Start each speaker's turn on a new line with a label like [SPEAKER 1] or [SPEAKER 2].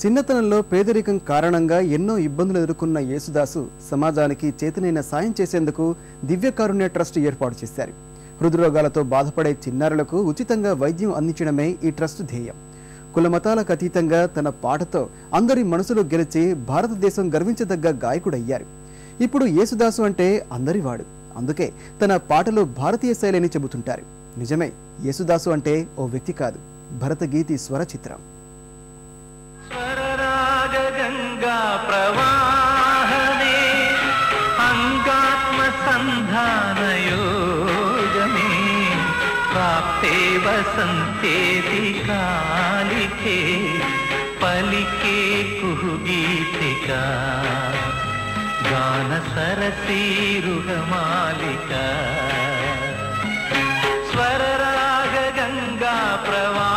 [SPEAKER 1] చిన్నతనంలో పేదరికం కారణంగా ఎన్నో ఇబ్బందులు ఎదుర్కొన్న యేసుదాసు సమాజానికి చేతనైన సాయం చేసేందుకు దివ్యకారుణ్య ట్రస్ట్ ఏర్పాటు చేశారు. హృదరోగాలతో బాధపడే చిన్నారులకు ఉచితంగా వైద్యం అందించడమే ఈ ట్రస్ట్ ధ్యేయం. కులమతాలకు అతీతంగా తన పాటతో అందరి మనసులో గెలిచి భారతదేశం గర్వించదగ్గ గాయకుడయ్యారు. ఇప్పుడు యేసుదాసు అంటే అందరివాడు. అందుకే తన పాటలు భారతీయ శైలిని చెబుతుంటారు. నిజమే యేసుదాసు అంటే ఓ వ్యక్తి కాదు. భరతగీతి స్వర చిత్రం
[SPEAKER 2] सन्धानयोगमे प्राप्ते वसन्तेति कालिके पलिके कुहुगीतिका गानसरसीरुगमालिका स्वररागगङ्गाप्रवा